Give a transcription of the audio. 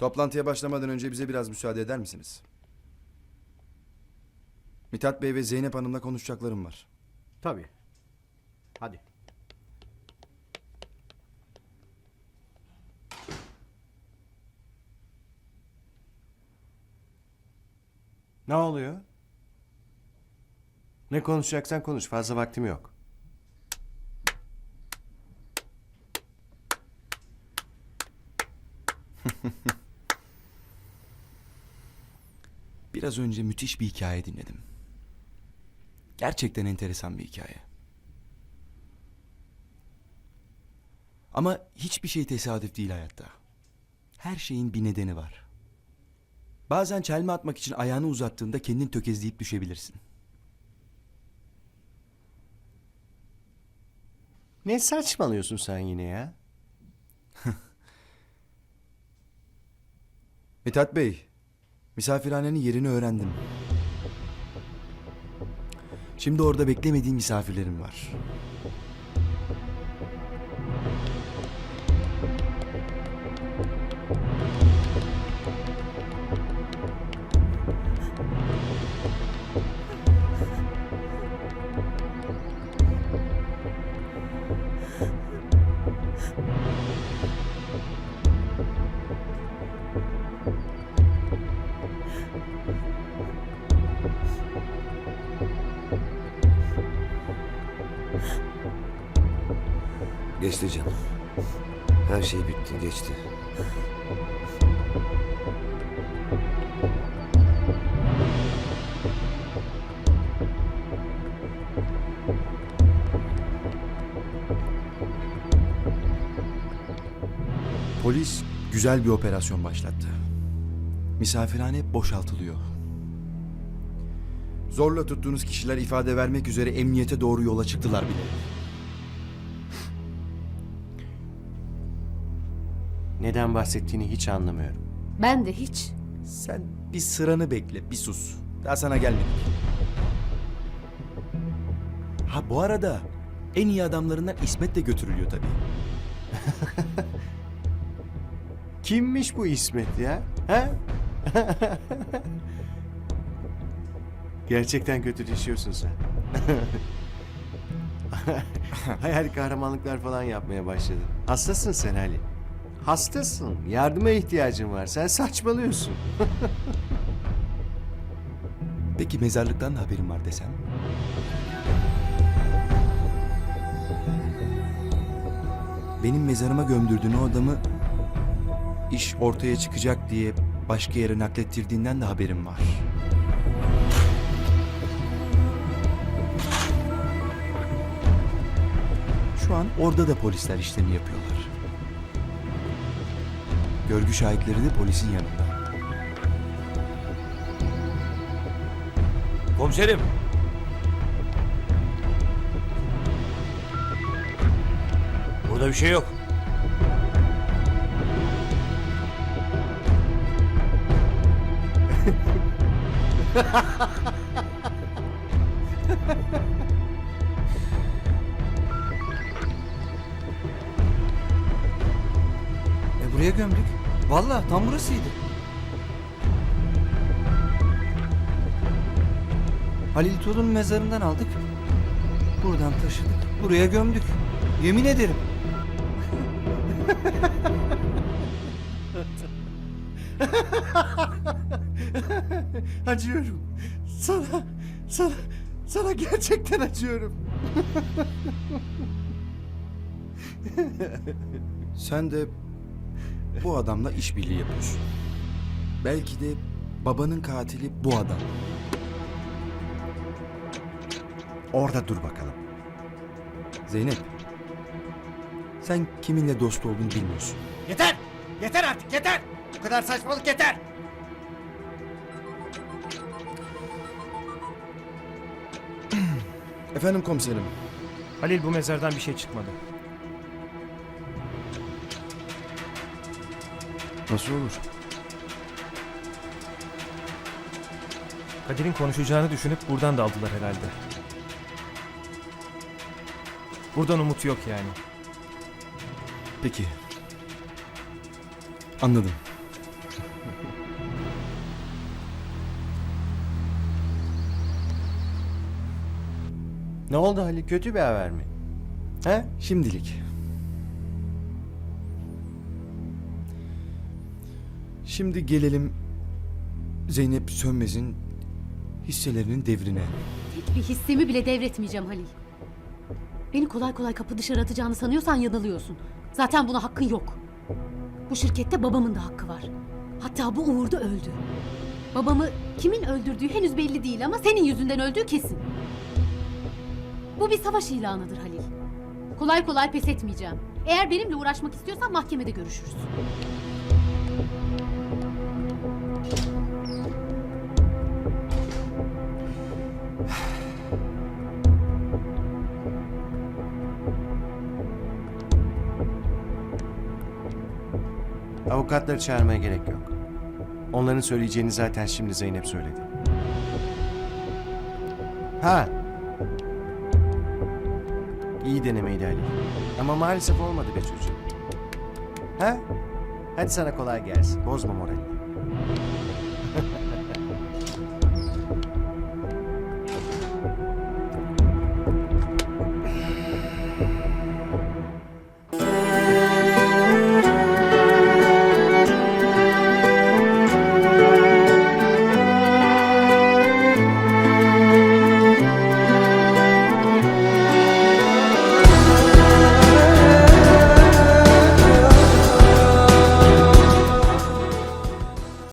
Toplantıya başlamadan önce bize biraz müsaade eder misiniz? Mithat Bey ve Zeynep Hanım'la konuşacaklarım var. Tabii. Hadi. Ne oluyor? Ne konuşacaksan konuş. Fazla vaktim yok. Biraz önce müthiş bir hikaye dinledim. Gerçekten enteresan bir hikaye. Ama hiçbir şey tesadüf değil hayatta. Her şeyin bir nedeni var. Bazen çelme atmak için ayağını uzattığında kendin tökezleyip düşebilirsin. Ne saçmalıyorsun sen yine ya? Mithat Bey, misafirhanenin yerini öğrendim. Şimdi orada beklemediğim misafirlerim var. Geçti canım. Her şey bitti, geçti. Polis güzel bir operasyon başlattı. Misafirhane boşaltılıyor. Zorla tuttuğunuz kişiler ifade vermek üzere emniyete doğru yola çıktılar bile. Neden bahsettiğini hiç anlamıyorum. Ben de hiç. Sen bir sıranı bekle, bir sus. Daha sana gelmedik. Ha bu arada en iyi adamlarından İsmet de götürülüyor tabii. Kimmiş bu İsmet ya? Ha? Gerçekten kötüleşiyorsun sen. Hayal kahramanlıklar falan yapmaya başladın. Hastasın sen Ali. Hastasın. Yardıma ihtiyacın var. Sen saçmalıyorsun. Peki mezarlıktan da haberin var desem? Benim mezarıma gömdürdüğün o adamı iş ortaya çıkacak diye başka yere naklettirdiğinden de haberim var. Şu an orada da polisler işlemi yapıyorlar. Görgü şahitleri de polisin yanında. Komiserim. Burada bir şey yok. E buraya gömdük. Vallahi tam burasıydı. Halil Tuğ'un mezarından aldık. Buradan taşıdık. Buraya gömdük. Yemin ederim. acıyorum. Sana, sana, sana gerçekten acıyorum. Sen de bu adamla işbirliği yapıyorsun. Belki de babanın katili bu adam. Orada dur bakalım. Zeynep. Sen kiminle dost olduğunu bilmiyorsun. Yeter! Yeter artık yeter! Bu kadar saçmalık yeter! Efendim komiserim. Halil bu mezardan bir şey çıkmadı. Nasıl olur? Kadir'in konuşacağını düşünüp buradan da aldılar herhalde. Buradan umut yok yani. Peki. Anladım. Ne oldu Halil? Kötü bir haber mi? He? Şimdilik. Şimdi gelelim Zeynep Sönmez'in hisselerinin devrine. Tek bir hissemi bile devretmeyeceğim Halil. Beni kolay kolay kapı dışarı atacağını sanıyorsan yanılıyorsun. Zaten buna hakkın yok. Bu şirkette babamın da hakkı var. Hatta bu uğurda öldü. Babamı kimin öldürdüğü henüz belli değil ama senin yüzünden öldüğü kesin. Bu bir savaş ilanıdır Halil. Kolay kolay pes etmeyeceğim. Eğer benimle uğraşmak istiyorsan mahkemede görüşürüz. Avukatları çağırmaya gerek yok. Onların söyleyeceğini zaten şimdi Zeynep söyledi. Ha. İyi denemeydi Ali. Ama maalesef olmadı be çocuğum. Ha? Hadi sana kolay gelsin. Bozma moralini.